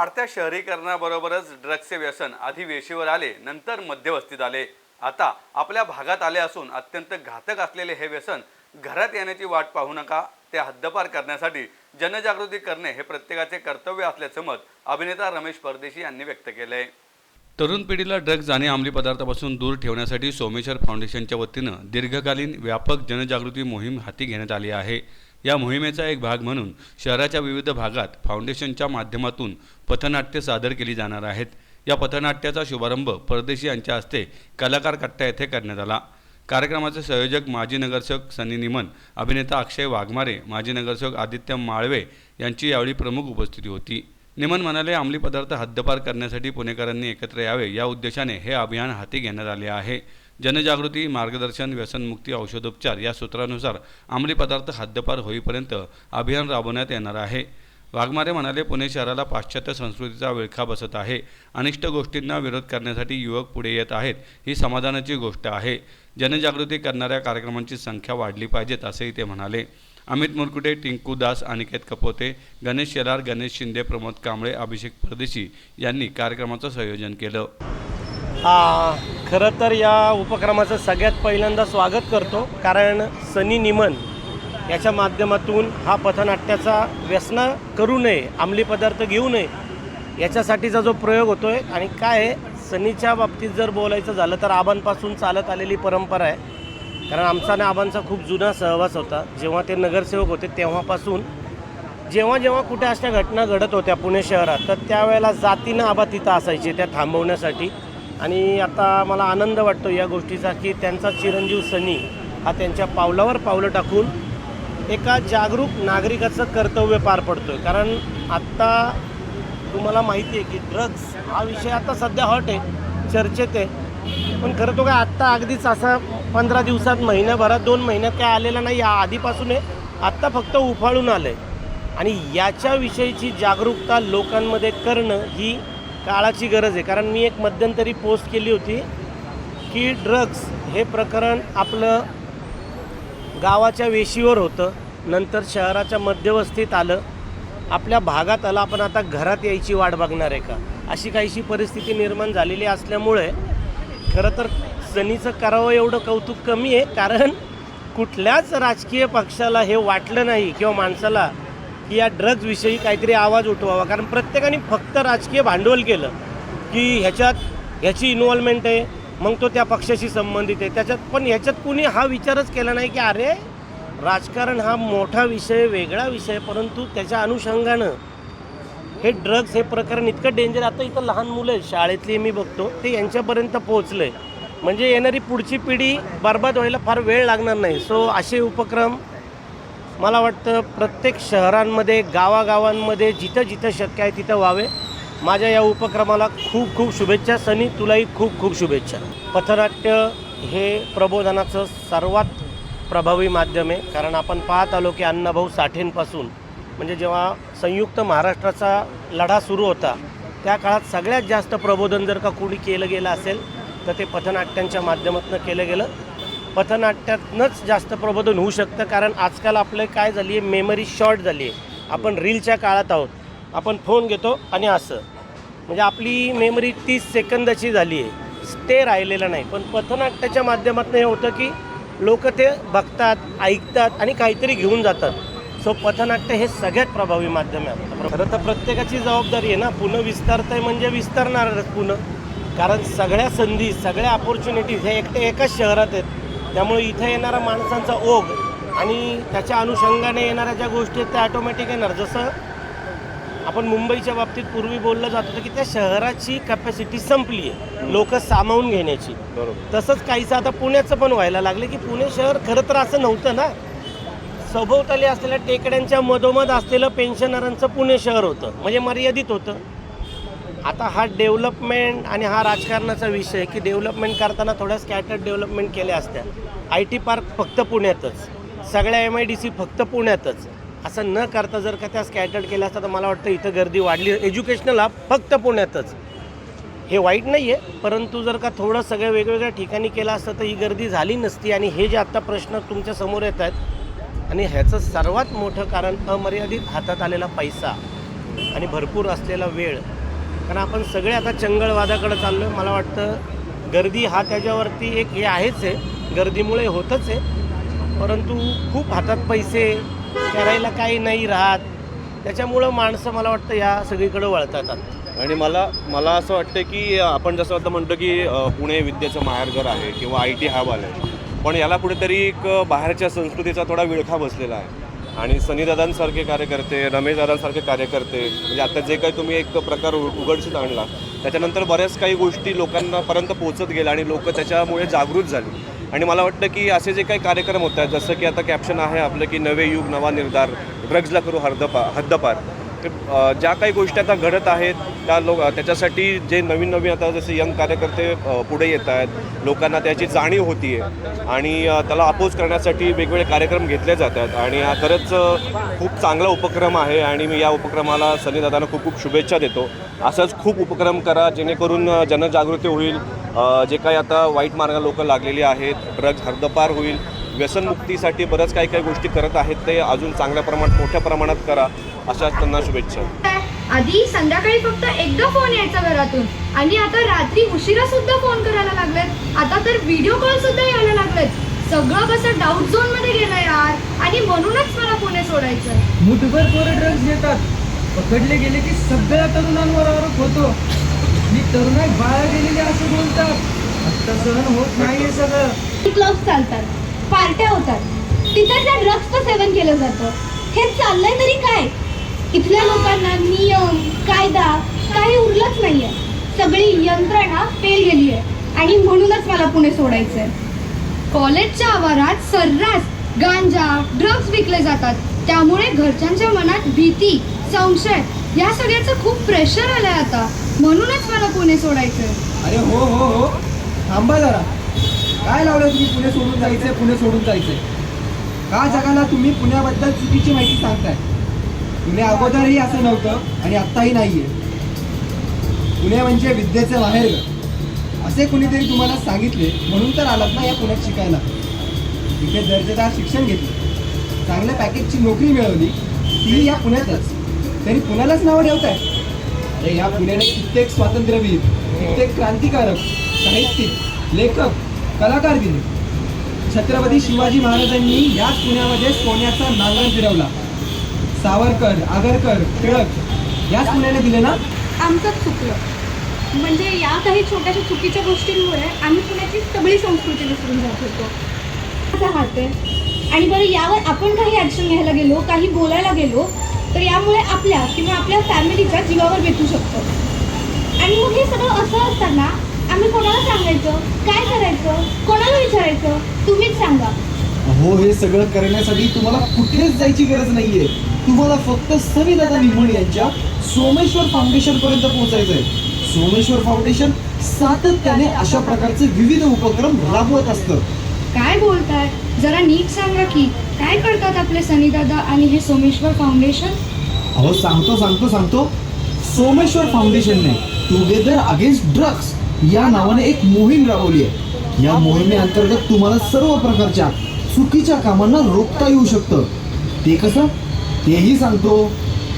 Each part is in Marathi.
वाढत्या शहरीकरणाबरोबरच ड्रग्सचे व्यसन आधी वेशीवर आले नंतर मध्यवस्तीत आले. आता आपल्या भागात आले असून अत्यंत घातक असलेले हे व्यसन घरात येण्याची वाट पाहू नका. ते हद्दपार करण्यासाठी जनजागृती करणे हे प्रत्येकाचे कर्तव्य असल्याचं मत अभिनेता रमेश परदेशी यांनी व्यक्त केलं आहे तरुण पिढीला ड्रग्ज आणि अंमली पदार्थापासून दूर ठेवण्यासाठी सोमेश्वर फाउंडेशनच्या वतीनं दीर्घकालीन व्यापक जनजागृती मोहीम हाती घेण्यात आली आहे. या मोहिमेचा एक भाग म्हणून शहराच्या विविध भागात फाउंडेशनच्या माध्यमातून पथनाट्य सादर केली जाणार आहेत. या पथनाट्याचा शुभारंभ परदेशी यांच्या हस्ते कलाकार कट्टा येथे करण्यात आला. कार्यक्रमाचे संयोजक माजी नगरसेवक सनी निमन अभिनेता अक्षय वाघमारे माजी नगरसेवक आदित्य माळवे यांची यावेळी प्रमुख उपस्थिती होती. निमन म्हणाले अंमली पदार्थ हद्दपार करण्यासाठी पुणेकरांनी एकत्र यावे या उद्देशाने हे अभियान हाती घेण्यात आले आहे. जनजागृती मार्गदर्शन व्यसनमुक्ती औषधोपचार या सूत्रानुसार अंमली पदार्थ हद्दपार होईपर्यंत अभियान राबवण्यात येणार आहे. वाघमारे म्हणाले पुणे शहराला पाश्चात्य संस्कृतीचा विळखा बसत आहे. अनिष्ट गोष्टींना विरोध करण्यासाठी युवक पुढे येत आहेत ही समाधानाची गोष्ट आहे. जनजागृती करणाऱ्या कार्यक्रमांची संख्या वाढली पाहिजेत असेही ते म्हणाले. अमित मुरकुटे टिंकू दास अनिकेत कपोते गणेश शेलार गणेश शिंदे प्रमोद कांबळे अभिषेक परदेशी यांनी कार्यक्रमाचं संयोजन केलं. आ, खरं तर या उपक्रमाचं सगळ्यात पहिल्यांदा स्वागत करतो कारण सनी निमन याच्या माध्यमातून हा पथनाट्याचा व्यसन करू नये अंमली पदार्थ घेऊ नये याच्यासाठीचा जो प्रयोग होतो आहे आणि काय आहे सनीच्या बाबतीत जर बोलायचं झालं तर आबांपासून चालत आलेली परंपरा आहे. कारण आमचा आणि आबांचा खूप जुना सहवास होता. जेव्हा ते नगरसेवक होते तेव्हापासून जेव्हा जेव्हा कुठे अशा घटना घडत होत्या पुणे शहरात तर त्यावेळेला जातीनं आबा तिथं असायचे त्या थांबवण्यासाठी. आणि आता मला आनंद वाटतो या गोष्टीचा की त्यांचा चिरंजीव सनी हा त्यांच्या पावलावर पावलं टाकून एका जागरूक नागरिकाचं कर्तव्य पार पडतोय. कारण आत्ता तुम्हाला माहिती आहे की ड्रग्स हा विषय आता सध्या हॉट आहे चर्चेत आहे. पण खरं तो काय आत्ता अगदीच असा पंधरा दिवसात महिन्याभरात दोन महिन्यात काय आलेला नाही या आधीपासून आहे. आत्ता फक्त उफाळून आलं आहे आणि याच्याविषयीची जागरूकता लोकांमध्ये करणं ही काळाची गरज आहे. कारण मी एक मध्यंतरी पोस्ट केली होती की ड्रग्स हे प्रकरण आपलं गावाच्या वेशीवर होतं. नंतर शहराच्या मध्यवस्थेत आलं. आपल्या भागात आलं आपण आता घरात यायची वाट बघणार आहे का? अशी काहीशी परिस्थिती निर्माण झालेली असल्यामुळे खरं तर सनीचं करावं एवढं कौतुक कमी आहे. कारण कुठल्याच राजकीय पक्षाला हे वाटलं नाही किंवा माणसाला की या ड्रग्जविषयी काहीतरी आवाज उठवावा. कारण प्रत्येकाने फक्त राजकीय भांडवल केलं की ह्याच्यात ह्याची इन्व्हॉल्वमेंट आहे मग तो त्या पक्षाशी संबंधित आहे. त्याच्यात पण ह्याच्यात कुणी हा विचारच केला नाही की अरे राजकारण हा मोठा विषय वेगळा विषय परंतु त्याच्या अनुषंगानं हे ड्रग्ज हे प्रकरण इतकं डेंजर आता इथं लहान मुलं आहे शाळेतली मी बघतो ते यांच्यापर्यंत पोहोचलं. आहे म्हणजे येणारी पुढची पिढी बर्बाद व्हायला फार वेळ लागणार नाही. सो असे उपक्रम मला वाटतं प्रत्येक शहरांमध्ये गावागावांमध्ये जिथं जिथं शक्य आहे तिथं व्हावे. माझ्या या उपक्रमाला खूप खूप शुभेच्छा. सनी तुलाही खूप खूप शुभेच्छा. पथनाट्य हे प्रबोधनाचं सर्वात प्रभावी माध्यम आहे. कारण आपण पाहत आलो की अण्णाभाऊ साठेंपासून म्हणजे जेव्हा संयुक्त महाराष्ट्राचा लढा सुरू होता त्या काळात सगळ्यात जास्त प्रबोधन जर का कोणी केलं गेलं असेल तर ते पथनाट्यांच्या माध्यमातून केलं गेलं. पथनाट्यातनंच जास्त प्रबोधन होऊ शकतं कारण आजकाल आपलं काय झाली आहे मेमरी शॉर्ट झाली आहे आपण रीलच्या काळात आहोत. आपण फोन घेतो आणि असं. म्हणजे आपली मेमरी तीस सेकंदाची झाली आहे स्टे राहिलेलं नाही. पण पथनाट्याच्या माध्यमातून हे होतं की लोक ते बघतात ऐकतात आणि काहीतरी घेऊन जातात. सो पथनाट्य हे सगळ्यात प्रभावी माध्यम आहे खरं तर प्रत्येकाची जबाबदारी आहे ना. पुणे विस्तारत आहे म्हणजे विस्तारणारच पुणे. कारण सगळ्या संधी सगळ्या ऑपॉर्च्युनिटीज हे एकटे एकाच शहरात आहेत. त्यामुळे इथे येणारा माणसांचा ओघ आणि त्याच्या अनुषंगाने येणाऱ्या ज्या गोष्टी आहेत त्या ऑटोमॅटिक येणार. जसं आपण मुंबईच्या बाबतीत पूर्वी बोललं जात होतं की त्या शहराची कॅपॅसिटी संपली आहे. लोक सामावून घेण्याची. बरोबर. तसंच काहीसं आता पुण्याचं पण व्हायला लागलं की पुणे शहर खरं तर असं नव्हतं ना. सभोवताली असलेल्या टेकड्यांच्या मधोमध असलेलं पेन्शनरांचं पुणे शहर होतं. म्हणजे मर्यादित होतं. आता हा डेव्हलपमेंट आणि हा राजकारणाचा विषय की डेव्हलपमेंट करताना थोड्या स्कॅटर्ड डेव्हलपमेंट केल्या असत्या. आय टी पार्क फक्त पुण्यातच. सगळ्या एम आय डी सी फक्त पुण्यातच. असं न करता जर का त्या स्कॅटर्ड केल्या असतात तर मला वाटतं इथं गर्दी वाढली. एज्युकेशनल हब फक्त पुण्यातच. हे वाईट नाही आहे परंतु जर का थोडं सगळ्या वेगवेगळ्या ठिकाणी केलं असतं तर ही गर्दी झाली नसती. आणि हे जे आत्ता प्रश्न तुमच्यासमोर येत आहेत आणि ह्याचं सर्वात मोठं कारण अमर्यादित हातात आलेला पैसा आणि भरपूर असलेला वेळ कारण आपण सगळे आता चंगळवादाकडे चाललो आहे मला वाटतं गर्दी हा त्याच्यावरती एक हे आहेच आहे. गर्दीमुळे होतच आहे. परंतु खूप हातात पैसे करायला काही नाही राहत. त्याच्यामुळं माणसं मला वाटतं या सगळीकडे वळतात आणि मला मला असं वाटतं की आपण जसं आता म्हणतो की पुणे विद्येचं माहेरघर आहे किंवा आय टी हब आलं आहे पण याला कुठेतरी एक बाहेरच्या संस्कृतीचा थोडा विळखा बसलेला आहे. आणि सनीदादांसारखे कार्यकर्ते रमेशदादांसारखे कार्यकर्ते म्हणजे आता जे काही तुम्ही एक प्रकार उघडशीत आणला त्याच्यानंतर बऱ्याच काही गोष्टी लोकांनापर्यंत पोहोचत गेल्या आणि लोक त्याच्यामुळे जागृत झाली. आणि मला वाटतं की असे जे काही कार्यक्रम होत आहेत जसं की आता कॅप्शन आहे आपलं की नवे युग नवा निर्धार ड्रग्जला करू हर्दपा हद्दपार. ज्या काही गोष्टी आता घडत आहेत त्या लोक त्याच्यासाठी जे नवीन नवीन आता जसे यंग कार्यकर्ते पुढे येत आहेत लोकांना त्याची जाणीव होती आहे आणि त्याला अपोज करण्यासाठी वेगवेगळे कार्यक्रम घेतले जातात आणि हा खरंच खूप चांगला उपक्रम आहे आणि मी या उपक्रमाला सनीदादांना खूप खूप शुभेच्छा देतो. असंच खूप उपक्रम करा जेणेकरून जनजागृती होईल. जे काही आता वाईट मार्गाला लोक लागलेली आहेत ड्रग्ज हद्दपार होईल व्यसनमुक्तीसाठी बरंच काही काही गोष्टी करत आहेत ते अजून चांगल्या प्रमाणात मोठ्या प्रमाणात करा अशा त्यांना शुभेच्छा. आधी संध्याकाळी फक्त एकदा फोन यायचा घरातून. आणि आता रात्री उशिरा सुद्धा फोन करायला लागलेत. आता तर व्हिडिओ कॉल सुद्धा यायला लागलेत. सगळं कसं डाऊट झोनमध्ये गेलं यार. आणि म्हणूनच मला पुणे सोडायचं मुठभर पोरं ड्रग्ज घेतात. पकडले गेले की सगळ्या तरुणांवर आरोप होतो. मी तरुणाई बाळा गेलेली असं बोलतात. आता सहन होत नाहीये सगळं. क्लब चालतात. पार्ट्या होतात. तिथं त्या ड्रग्सचं सेवन केलं जातं. हे चाललंय तरी काय? इथल्या लोकांना नियम कायदा काही उरलंच नाहीये. सगळी यंत्रणा फेल गेली आहे. आणि म्हणूनच मला पुणे सोडायचंय. कॉलेजच्या आवारात सर्रास गांजा ड्रग्ज विकले जातात. त्यामुळे घरच्यांच्या मनात भीती संशय या सगळ्याचं खूप प्रेशर आलंय आता. म्हणूनच मला पुणे सोडायचंय. अरे हो हो हो. थांबा जरा. काय लावलं तुम्ही? पुणे सोडून जायचंय पुणे सोडून जायचंय. का जगाला तुम्ही पुण्याबद्दल चुकीची माहिती सांगताय? पुणे अगोदरही असं नव्हतं आणि आत्ताही नाहीये. पुणे म्हणजे विद्येचं बाहेर असे कुणीतरी तुम्हाला सांगितले म्हणून तर आलात ना या पुण्यात शिकायला. इथे दर्जेदार शिक्षण घेतलं. चांगल्या पॅकेजची नोकरी मिळवली. ती या पुण्यातच. तरी पुण्यालाच नावं ठेवताय? अरे या पुण्याने कित्येक स्वातंत्र्यवीर कित्येक क्रांतिकारक साहित्यिक लेखक कलाकार दिले. छत्रपती शिवाजी महाराजांनी याच पुण्यामध्ये सोन्याचा नांगर फिरवला. सावरकर आगरकर टिळक याच पुण्याने दिले ना? आमचंच चुकलं. म्हणजे या काही छोट्याशा चुकीच्या गोष्टींमुळे आम्ही पुण्याची सगळी संस्कृती विसरून जात होतो. असं हात आहे. आणि बरं यावर आपण काही ॲक्शन घ्यायला गेलो काही बोलायला गेलो तर यामुळे आपल्या किंवा आपल्या फॅमिलीच्या जीवावर बेतू शकतं. आणि मग हे सगळं असं असताना आम्ही कोणाला सांगायचं? काय करायचं? कोणाला विचारायचं? तुम्हीच सांगा. हो हे सगळं करण्यासाठी तुम्हाला कुठेच जायची गरज नाहीये. तुम्हाला फक्त सनीदादा निमण यांच्या सोमेश्वर फाउंडेशन पर्यंत पोहोचायचं आहे सोमेश्वर फाउंडेशन सातत्याने अशा प्रकारचे विविध उपक्रम राबवत असतं. काय बोलताय? जरा नीट सांगा की काय करतात आपले सनीदादा आणि हे सोमेश्वर फाउंडेशन अहो सांगतो सांगतो सांगतो. सोमेश्वर फाउंडेशनने टुगेदर अगेन्स्ट ड्रग्स या नावाने एक मोहीम राबवली आहे. या मोहिमेअंतर्गत तुम्हाला सर्व प्रकारच्या चुकीच्या कामांना रोखता येऊ शकतं. ते कसं? तेही सांगतो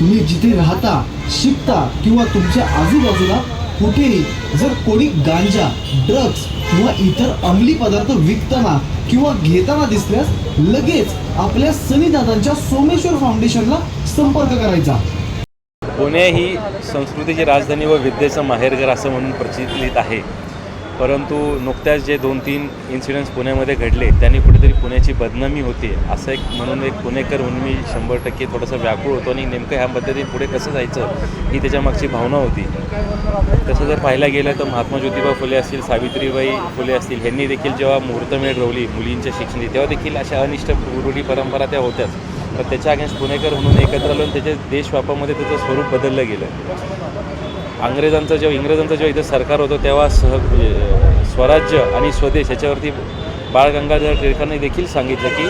तुम्ही जिथे राहता शिकता किंवा तुमच्या आजूबाजूला कुठेही जर कोणी गांजा ड्रग्ज किंवा इतर अंमली पदार्थ विकताना किंवा घेताना दिसल्यास लगेच आपल्या सनीदादांच्या सोमेश्वर फाउंडेशनला संपर्क करायचा. पुणे ही संस्कृतीची राजधानी व विद्येचं माहेरघर असं म्हणून प्रचलित आहे. परंतु नुकत्याच जे दोन तीन इन्सिडेंट्स पुण्यामध्ये घडले त्यांनी कुठेतरी पुण्याची बदनामी होती असं एक म्हणून एक पुणेकर म्हणून मी शंभर टक्के थोडंसं व्याकुळ होतो आणि नेमकं ह्या पद्धतीने पुढे कसं जायचं ही त्याच्यामागची भावना होती. तसं जर पाहायला गेलं तर महात्मा ज्योतिबा फुले असतील सावित्रीबाई फुले असतील ह्यांनी देखील जेव्हा मुहूर्तमेढ रोवली मुलींच्या शिक्षणी तेव्हा देखील अशा अनिष्ट रूढी परंपरा त्या होत्याच. तर त्याच्या अगेन्स्ट पुणेकर म्हणून एकत्र आलो आणि त्याच्या देशव्यापामध्ये त्याचं स्वरूप बदललं गेलं. अंग्रेजांचं जेव्हा इंग्रजांचं जेव्हा इथं सरकार होतं तेव्हा सह म्हणजे, स्वराज्य आणि स्वदेश याच्यावरती बाळ गंगाधर टिळकांनी देखील सांगितलं की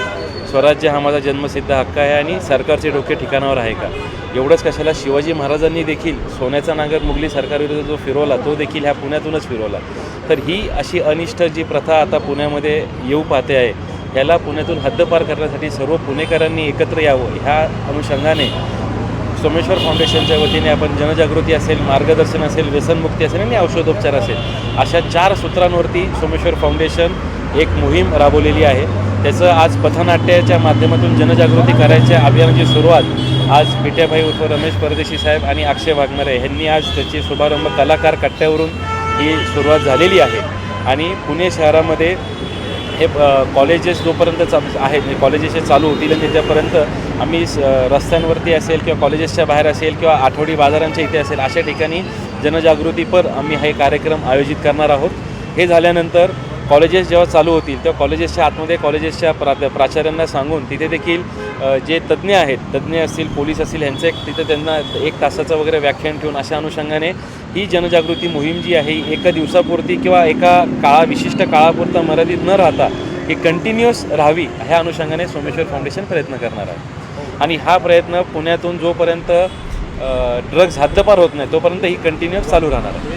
स्वराज्य हा माझा जन्मसिद्ध हक्क आहे आणि सरकारचे डोके ठिकाणावर आहे का? एवढंच कशाला शिवाजी महाराजांनी देखील सोन्याचा नांगर मुघली सरकारविरुद्ध जो फिरवला तो देखील ह्या पुण्यातूनच फिरवला. तर ही अशी अनिष्ट जी प्रथा आता पुण्यामध्ये येऊ पाहते आहे याला पुण्यातून हद्दपार करण्यासाठी सर्व पुणेकरांनी एकत्र यावं ह्या अनुषंगाने सोमेश्वर फाउंडेशनच्या वतीने आपण जनजागृती असेल मार्गदर्शन असेल व्यसनमुक्ती असेल आणि औषधोपचार असेल अशा चार सूत्रांवरती सोमेश्वर फाउंडेशन एक मोहीम राबवलेली आहे. त्याचं आज पथनाट्याच्या माध्यमातून जनजागृती करायच्या अभियानाची सुरुवात आज पिट्याभाई उर्फ रमेश परदेशी साहेब आणि अक्षय वाघमारे यांनी आज त्याची शुभारंभ कलाकार कट्ट्यावरून ही सुरुवात झालेली आहे. आणि पुणे शहरामध्ये हे कॉलेजेस जोपर्यंत चा आहेत म्हणजे कॉलेजेस हे चालू होतील आणि त्याच्यापर्यंत आम्ही स- रस्त्यांवरती असेल किंवा कॉलेजेसच्या बाहेर असेल किंवा आठवडी बाजारांच्या इथे असेल अशा ठिकाणी जनजागृतीपर आम्ही हे कार्यक्रम आयोजित करणार आहोत. हे झाल्यानंतर कॉलेजेस जेव्हा चालू होतील तेव्हा कॉलेजेसच्या आतमध्ये कॉलेजेसच्या प्रा प्राचार्यांना सांगून तिथे देखील जे तज्ज्ञ आहेत तज्ज्ञ असतील पोलीस असतील ह्यांचं एक तिथे त्यांना एक तासाचं वगैरे व्याख्यान ठेवून अशा अनुषंगाने ही जनजागृती मोहीम जी आहे एका दिवसापुरती किंवा एका काळा विशिष्ट काळापुरता मर्यादित न राहता ही कंटिन्युअस राहावी ह्या अनुषंगाने सोमेश्वर फाउंडेशन प्रयत्न करणार आहे. आणि हा प्रयत्न पुण्यातून जोपर्यंत ड्रग्ज हद्दपार होत नाही तोपर्यंत ही कंटिन्युअस चालू राहणार आहे.